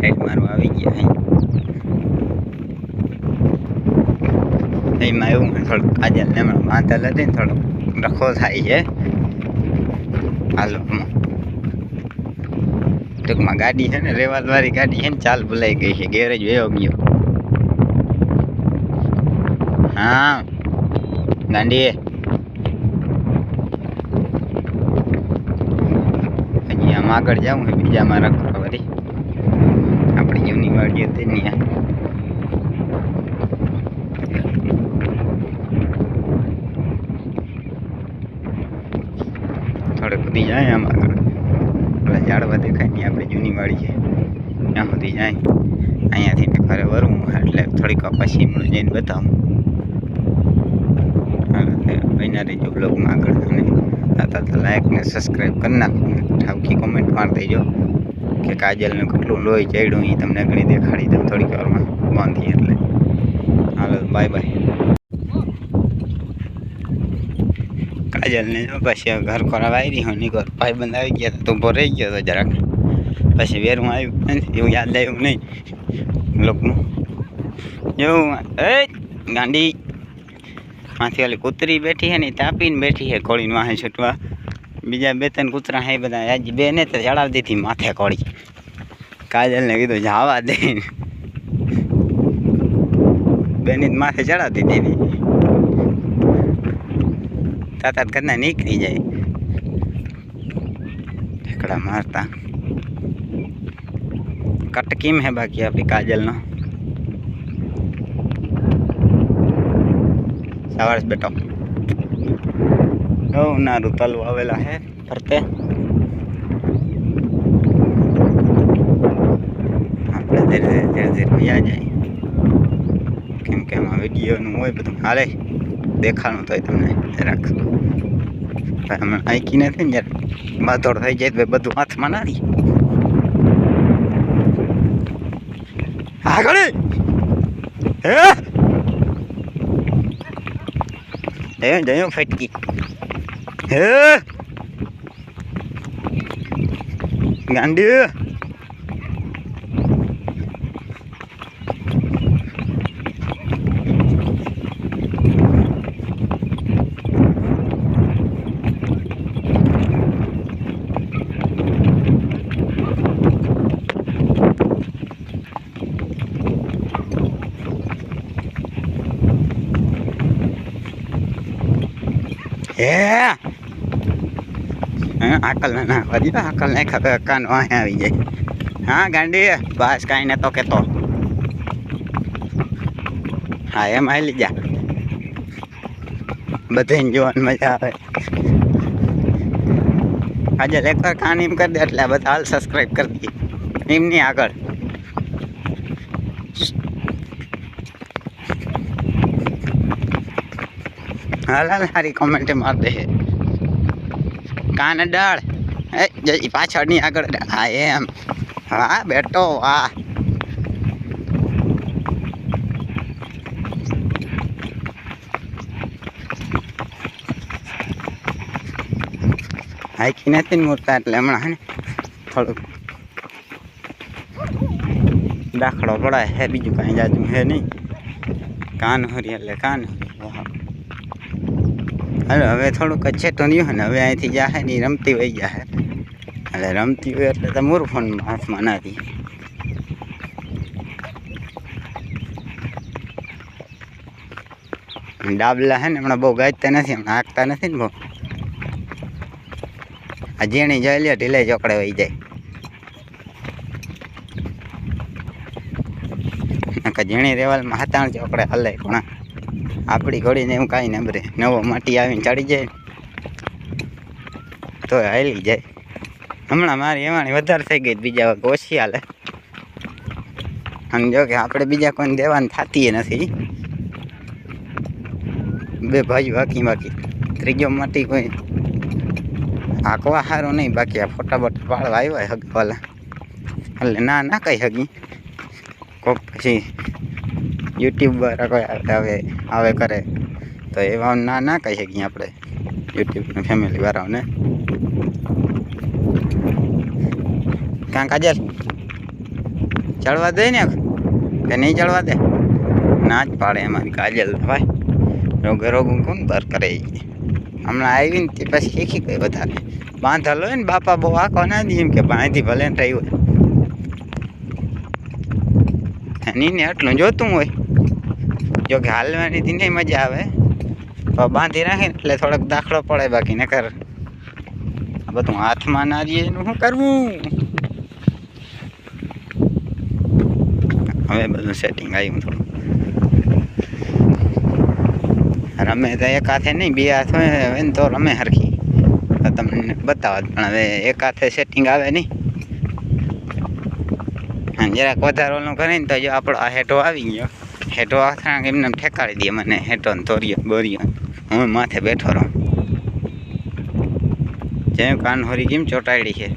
Right મારું આવી ગયા અહીં એમાં એવું હોય થોડુંક કાજલ ને હમણાં બાંધેલ હતી ને થોડોક રખો થાય છે આ લોકમાં ટૂંકમાં ગાડી છે ને રેવાલ વાળી ગાડી છે ને ચાલ ભૂલાઈ ગઈ છે ગેરેજ વયો ગયો હા ગાંડી હજી આમ આગળ જાઉં છે બીજામાં રખડો વળી આપણી જૂની વાડી હતી ને ત્યાં. થોડે સુધી જાય આમ આગળ. એટલે ઝાડવા દેખાય નહીં આપણે જૂની વાડી છે. ત્યાં સુધી જાય. અહીંયાથી ઘરે વરું. એટલે થોડીક પછી હમણાં જઈને બતાવું. બન્યા રહીજો બ્લોગમાં આગળ. અને તાતા લાઈક ને સબસ્ક્રાઈબ કરી નાખો. ઠાવકી કોમેન્ટ મારી દેજો. કે કાજલનું કેટલું લોહી ચડ્યું એ તમને ઘણી દેખાડી દઉં થોડીક વારમાં. બાંધી એટલે. હાલો બાય બાય કાજલને પછી ઘર ખોરાબ આવી હોયની ઘર ભાઈ બંધ આવી ગયા તો ઊભો રહી ગયો તો જરાક. પછી વેરું આવ્યું એવું યાદ આવ્યું નહીં. લોકનું. એવું, એ ગાંડી. માંથી ઓલી કૂતરી બેઠી છે ને તાપીને બેઠી છે કોળીને વાહે છૂટવા. બીજા બે ત્રણ કૂતરા હે બધા આજ બે ને તો ચડાવી દીધી માથે કોળી કાજલને કીધું જાવા દે બેની તો માથે ચડાવતી દીધી તાતા કરના નીકળી જાય ઠેકડા મારતા કટ કેમ હે બાકી આપણી કાજલનો સવારે બેટો નારું તલવું આવેલા હે ફરતે આપણે ધીરે ધીરે ધીરે ધીરે વયા જાય કેમ કે એમાં વિડીયોનું હોય બધું હાલે દેખાડું તોય તમને જરાક હમણાં આંકી નથી ને જરાક બાતોડ થઈ જાય તો બધું હાથમાં ના રહી આગળ હે જયું ફટકી Hê. Ngạn đưa. Yeah. આકલ ના નાખવા દીધા આકલ ને ખબર કાન વાહે આવી જાય હા ગાંડી બસ કાંઈ ને તો કેતો હા એમ હાલી જા બધાને જોવાની મજા આવે આજે એકવાર કાન એમ કરી દે એટલે આ બધા હાલ સબસ્ક્રાઈબ કરી દઈએ એમની આગળ હાલ હાલ સારી કોમેન્ટ માર દે કાન ડાળ? એ, જઈ પાછળની આગળ હા, એમ. હા બેટો વાહ હાઈકી નથી મૂર્તા એટલે હમણાં થોડુંક દાખલો પડાય હે બીજું કાંઈ જાજું હે નહીં. કાન હરી એટલે કાન હરી હાલો, હવે થોડુંક તો નહીં ને, હવે અહીંથી જાહે ને રમતી વહી જાહે. એટલે રમતી હોય એટલે તો મોર ફોન હાથમાં ના ડાબલા હે ને, હમણાં બહુ ગાજતા નથી, હમણાં હાંકતા નથી ને બહુ. આ ઝીણી જોઈ લે ઢીલે ચોકડે વહી જાય. ઝીણી રેવાલમાં હતા ચોકડે હલે ઘણા. આપણી ઘોડીને એવું કાંઈ નબરે નવો માટી આવીને ચડી જાય. તો હાલી જાય. હમણાં મારી એવાની વધારે થઈ ગઈ બીજા વખત ઓછી હાલે. અને જો કે આપણે બીજા કોઈને દેવાની થતી નથી. બે ભાઈ બાકી બાકી ત્રીજો માટી કોઈ હાંકવા સારું નહીં, બાકી આ ફોટા બોટા પાડવા આવ્યા હગવાલા. એટલે ના ના કહી હગી. કોક પછી યુટ્યુબર કોઈ આવે આવે કરે તો એવા ના ના કહી શકીએ આપણે યુટ્યુબના ફેમિલી વાળાઓને કાં કાજલ ચડવા દે ને કે નહીં ચડવા દે ના જ પાડે અમારી કાજલ ભાઈ રોગે રોગું કોણ બર કરે ઈ? હમણાં આવી ને તે પછી શીખી ગઈ વધારે બાંધેલો હોય ને બાપા બહુ આખો ના દી એમ કે બાંધી ભલે ને રહ્યું હોય એની ને એટલું જોતું હોય જો કે હાલવાની થી નહીં મજા આવે તો બાંધી રાખે ને એટલે થોડોક દાખલો પડે બાકી ને કર આ બધું હાથમાં ના રહીએ એનું શું કરવું હવે બધું સેટિંગ આવ્યું થોડું રમે તો એક હાથે નહીં બે હાથ હોય હવે ને તો રમે હરખી તો તમને બતાવત પણ હવે એક હાથે સેટિંગ આવે નહીં હા જરાક વધારે ઓલું કરે ને તો જો આપણો આ હેઠો આવી ગયો હેઠો આથરા એમને એમ ઠેકાડી દે મને, હેઠો ને તોરિયો, બોરિયો. હું માથે બેઠો રહું. જય કાનહોરી કેમ ચોટાડી છે.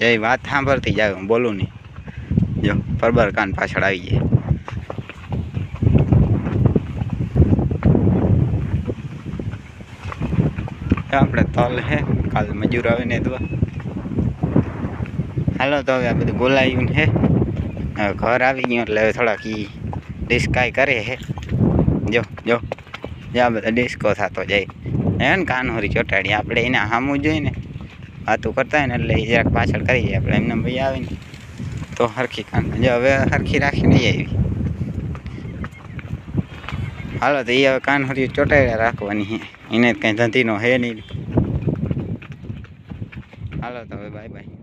જય વાત સાંભળતી જાવ હું બોલું નહીં. જો, પરબર કાન પાછળ આવી જાય આપણે તલ હે, કાલ મજૂર આવે ને દવા. હાલો, તો હવે આ બધું બોલાયું હવે ઘર આવી ગયું એટલે હવે થોડાક ઈ ડિસ્કાય કરે હે જો જો જો આ બધા ડિસ્કો થતો જાય હે ને કાનહોરી ચોટાડી આપણે એને સામું જોઈએ ને વાતું કરતા હોય ને એટલે એ જરાક પાછળ કરી જાય આપણે એમને ભાઈ આવે ને તો હરખી કાન જો હવે હરખી રાખીને ઈ આવી હાલો તો એ હવે કાનહોરી ચોટાડ્યા રાખવાની હે એને કંઈ ધંધીનો હે નહીં હાલો તો હવે બાય બાય